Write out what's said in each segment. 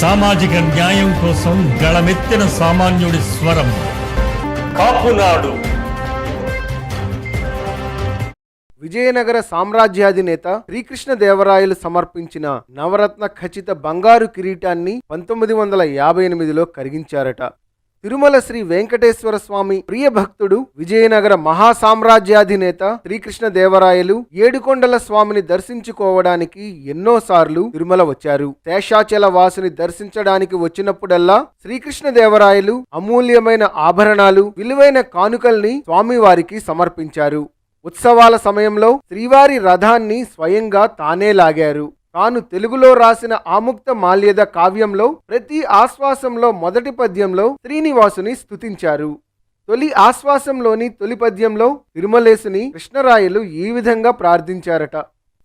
సామాజిక న్యాయం కోసం గళమెత్తిన సామాన్యుడి స్వరం. కాపునాడు. విజయనగర సామ్రాజ్యాధినేత శ్రీకృష్ణదేవరాయలు సమర్పించిన నవరత్న ఖచ్చిత బంగారు కిరీటాన్ని పంతొమ్మిది వందల యాభై ఎనిమిదిలో కరిగించారట. తిరుమల శ్రీ వెంకటేశ్వర స్వామి ప్రియ భక్తుడు విజయనగర మహాసామ్రాజ్యాధినేత శ్రీకృష్ణదేవరాయలు ఏడుకొండల స్వామిని దర్శించుకోవడానికి ఎన్నోసార్లు తిరుమల వచ్చారు. శేషాచల వాసుని దర్శించడానికి వచ్చినప్పుడల్లా శ్రీకృష్ణదేవరాయలు అమూల్యమైన ఆభరణాలు విలువైన కానుకల్ని స్వామివారికి సమర్పించారు. ఉత్సవాల సమయంలో శ్రీవారి రథాన్ని స్వయంగా తానే లాగారు. తాను తెలుగులో రాసిన ఆముక్త మాల్యద కావ్యంలో ప్రతి ఆశ్వాసంలో మొదటి పద్యంలో శ్రీనివాసుని స్థుతించారు తొలి ఆశ్వాసంలోని తొలి పద్యంలో తిరుమలేసుని కృష్ణరాయలు ఈ విధంగా ప్రార్థించారట.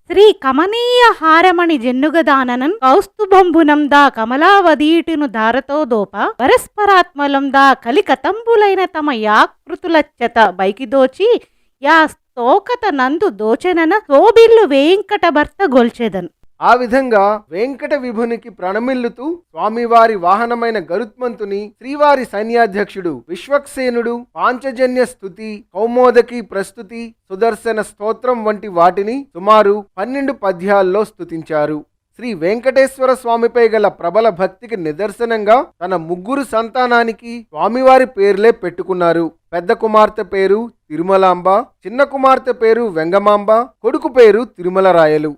శ్రీ కమనీయ హారమణి జెన్నుగదాననన్ కౌస్తుభంబునం దా కమలావదీటిను దారతో దోప పరస్పరాత్మలం దా కలికతంబులైన తమ యాకృతులచ్చత బైకి దోచి యా స్తోకత నందు దోచనన సోబిల్లు వేంకట భర్త గొల్చెదన్. ఆ విధంగా వెంకట విభునికి ప్రణమిల్లుతూ స్వామివారి వాహనమైన గరుత్మంతుని శ్రీవారి సైన్యాధ్యక్షుడు విశ్వక్సేనుడు పాంచజన్య స్థుతి కౌమోదకి ప్రస్తుతి సుదర్శన స్తోత్రం వంటి వాటిని సుమారు పన్నెండు పద్యాల్లో స్తుతించారు. శ్రీ వెంకటేశ్వర స్వామిపై గల ప్రబల భక్తికి నిదర్శనంగా తన ముగ్గురు సంతానానికి స్వామివారి పేర్లే పెట్టుకున్నారు. పెద్ద కుమార్తె పేరు తిరుమలాంబ చిన్న కుమార్తె పేరు వెంగమాంబ కొడుకు పేరు తిరుమల రాయలు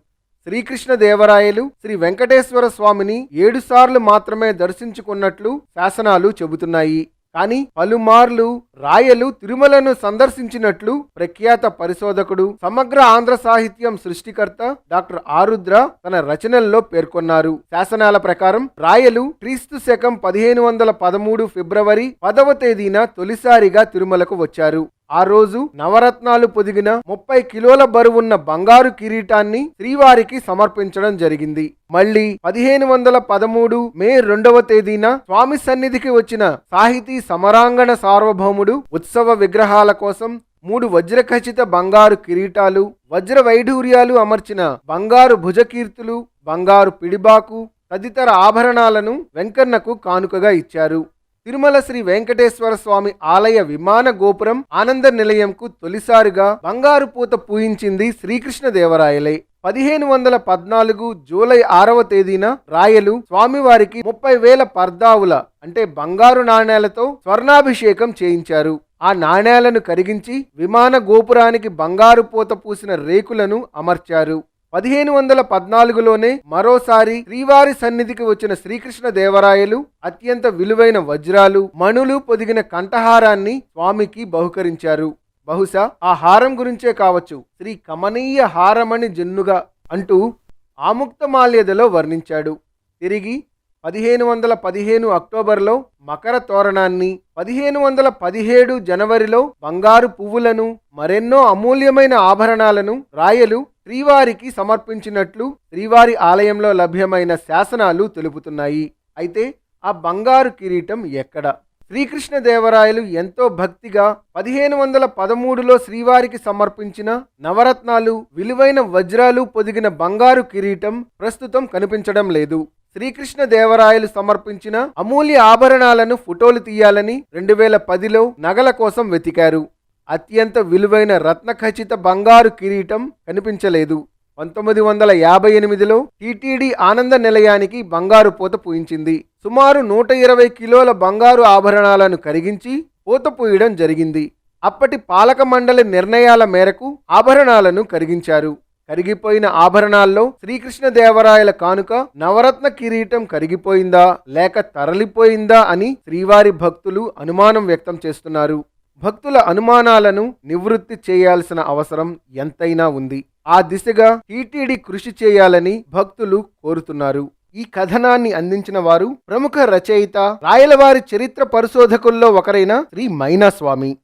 శ్రీకృష్ణదేవరాయలు శ్రీ వెంకటేశ్వర స్వామిని ఏడుసార్లు మాత్రమే దర్శించుకున్నట్లు శాసనాలు చెబుతున్నాయి. కానీ పలుమార్లు రాయలు తిరుమలను సందర్శించినట్లు ప్రఖ్యాత పరిశోధకుడు సమగ్ర ఆంధ్ర సాహిత్యం సృష్టికర్త డాక్టర్ ఆరుద్ర తన రచనల్లో పేర్కొన్నారు. శాసనాల ప్రకారం రాయలు క్రీస్తు శకం పదిహేను వందల పదమూడు ఫిబ్రవరి పదవ తేదీన తొలిసారిగా తిరుమలకు వచ్చారు. ఆ రోజు నవరత్నాలు పొదిగిన ముప్పై కిలోల బరువున్న బంగారు కిరీటాన్ని శ్రీవారికి సమర్పించడం జరిగింది. మళ్ళీ పదిహేను వందల పదమూడు మే రెండవ తేదీన స్వామి సన్నిధికి వచ్చిన సాహితీ సమరాంగణ సార్వభౌముడు ఉత్సవ విగ్రహాల కోసం మూడు వజ్రఖచిత బంగారు కిరీటాలు వజ్ర వైఢూర్యాలు అమర్చిన బంగారు భుజకీర్తులు బంగారు పిడిబాకు తదితర ఆభరణాలను వెంకన్నకు కానుకగా ఇచ్చారు. తిరుమల శ్రీ వెంకటేశ్వర స్వామి ఆలయ విమాన గోపురం ఆనంద నిలయంకు తొలిసారిగా బంగారు పూత పూయించింది శ్రీకృష్ణదేవరాయలే. పదిహేను వందల పద్నాలుగు జూలై ఆరవ తేదీన రాయలు స్వామివారికి ముప్పై వేల పర్దావుల అంటే బంగారు నాణేలతో స్వర్ణాభిషేకం చేయించారు. ఆ నాణేలను కరిగించి విమాన గోపురానికి బంగారు పూత పూసిన రేకులను అమర్చారు. పదిహేను వందల పద్నాలుగులోనే మరోసారి శ్రీవారి సన్నిధికి వచ్చిన శ్రీకృష్ణ దేవరాయలు అత్యంత విలువైన వజ్రాలు మణులు పొదిగిన కంఠహారాన్ని స్వామికి బహుకరించారు. బహుశా ఆ హారం గురించే కావచ్చు. శ్రీ కమనీయ హారమణి జన్నుగా అంటూ ఆముక్తమాల్యదలో వర్ణించాడు. తిరిగి పదిహేను వందల పదిహేను అక్టోబర్లో మకర తోరణాన్ని పదిహేను వందల పదిహేడు జనవరిలో బంగారు పువ్వులను మరెన్నో అమూల్యమైన ఆభరణాలను రాయలు శ్రీవారికి సమర్పించినట్లు శ్రీవారి ఆలయంలో లభ్యమైన శాసనాలు తెలుపుతున్నాయి. అయితే ఆ బంగారు కిరీటం ఎక్కడ? శ్రీకృష్ణదేవరాయలు ఎంతో భక్తిగా పదిహేను వందల పదమూడులో శ్రీవారికి సమర్పించిన నవరత్నాలు విలువైన వజ్రాలు పొదిగిన బంగారు కిరీటం ప్రస్తుతం కనిపించడం లేదు. శ్రీకృష్ణదేవరాయలు సమర్పించిన అమూల్య ఆభరణాలను ఫోటోలు తీయాలని రెండు వేల పదిలో నగల కోసం వెతికారు. అత్యంత విలువైన రత్న ఖచ్చిత బంగారు కిరీటం కనిపించలేదు. పంతొమ్మిది వందల యాభై ఎనిమిదిలో టీటీడీ ఆనంద నిలయానికి బంగారు పూత పూయించింది. సుమారు నూట ఇరవై కిలోల బంగారు ఆభరణాలను కరిగించి పూత పూయడం జరిగింది. అప్పటి పాలక మండలి నిర్ణయాల మేరకు ఆభరణాలను కరిగించారు. కరిగిపోయిన ఆభరణాల్లో శ్రీకృష్ణదేవరాయల కానుక నవరత్న కిరీటం కరిగిపోయిందా లేక తరలిపోయిందా అని శ్రీవారి భక్తులు అనుమానం వ్యక్తం చేస్తున్నారు. భక్తుల అనుమానాలను నివృత్తి చేయాల్సిన అవసరం ఎంతైనా ఉంది. ఆ దిశగా టీటీడీ కృషి చేయాలని భక్తులు కోరుతున్నారు. ఈ కథనాన్ని అందించిన వారు ప్రముఖ రచయిత రాయలవారి చరిత్ర పరిశోధకుల్లో ఒకరైన శ్రీ మైనాస్వామి.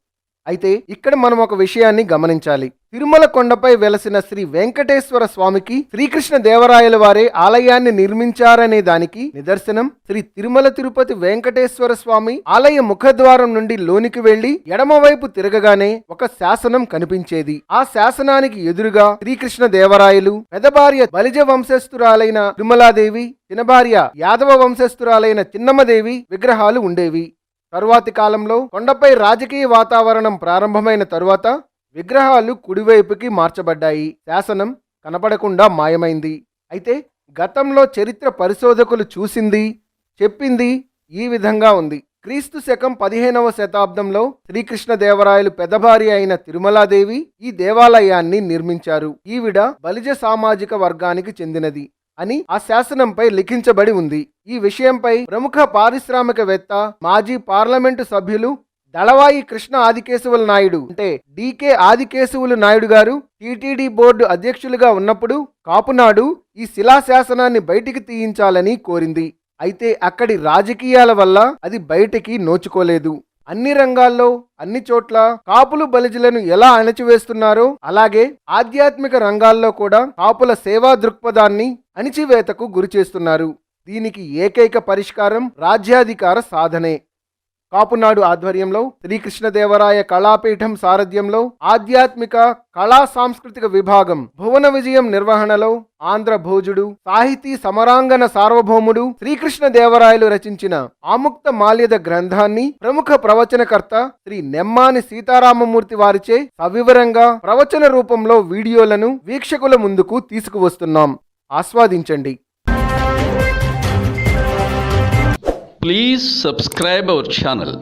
అయితే ఇక్కడ మనం ఒక విషయాన్ని గమనించాలి. తిరుమల కొండపై వెలసిన శ్రీ వెంకటేశ్వర స్వామికి శ్రీకృష్ణ దేవరాయల వారే ఆలయాన్ని నిర్మించారనే దానికి నిదర్శనం. శ్రీ తిరుమల తిరుపతి వెంకటేశ్వర స్వామి ఆలయ ముఖద్వారం నుండి లోనికి వెళ్ళి ఎడమవైపు తిరగగానే ఒక శాసనం కనిపించేది. ఆ శాసనానికి ఎదురుగా శ్రీకృష్ణ దేవరాయలు పెదభార్య బలిజ వంశస్థురాలైన తిరుమలాదేవి చిన్నభార్య యాదవ వంశస్థురాలైన చిన్నమ్మదేవి విగ్రహాలు ఉండేవి. తరువాతి కాలంలో కొండపై రాజకీయ వాతావరణం ప్రారంభమైన తరువాత విగ్రహాలు కుడివైపుకి మార్చబడ్డాయి. శాసనం కనపడకుండా మాయమైంది. అయితే గతంలో చరిత్ర పరిశోధకులు చూసింది చెప్పింది ఈ విధంగా ఉంది. క్రీస్తు శకం పదిహేనవ శతాబ్దంలో శ్రీకృష్ణదేవరాయలు పెదభారి అయిన తిరుమలాదేవి ఈ దేవాలయాన్ని నిర్మించారు. ఈవిడ బలిజ సామాజిక వర్గానికి చెందినది అని ఆ శాసనంపై లిఖించబడి ఉంది. ఈ విషయంపై ప్రముఖ పారిశ్రామికవేత్త మాజీ పార్లమెంటు సభ్యులు దళవాయి కృష్ణ ఆదికేశవుల నాయుడు అంటే డికే ఆదికేశవులు నాయుడు గారు టీటీడీ బోర్డు అధ్యక్షులుగా ఉన్నప్పుడు కాపునాడు ఈ శిలాశాసనాన్ని బయటికి తీయించాలని కోరింది. అయితే అక్కడి రాజకీయాల వల్ల అది బయటికి నోచుకోలేదు. అన్ని రంగాల్లో అన్ని చోట్ల కాపులు బలిజలను ఎలా అణచివేస్తున్నారో అలాగే ఆధ్యాత్మిక రంగాల్లో కూడా కాపుల సేవా దృక్పథాన్ని అణిచివేతకు గురి చేస్తున్నారు దీనికి ఏకైక పరిష్కారం రాజ్యాధికార సాధనే. కాపునాడు ఆధ్వర్యంలో శ్రీకృష్ణదేవరాయ కళాపీఠం సారథ్యంలో ఆధ్యాత్మిక కళా సాంస్కృతిక విభాగం భువన విజయం నిర్వహణలో ఆంధ్ర భోజుడు సాహితీ సమరాంగన సార్వభౌముడు శ్రీకృష్ణదేవరాయలు రచించిన ఆముక్త మాల్యద గ్రంథాన్ని ప్రముఖ ప్రవచనకర్త శ్రీ నెమ్మాని సీతారామమూర్తి వారిచే సవివరంగా ప్రవచన రూపంలో వీడియోలను వీక్షకుల ముందుకు తీసుకువస్తున్నాం. ఆస్వాదించండి. Please subscribe our channel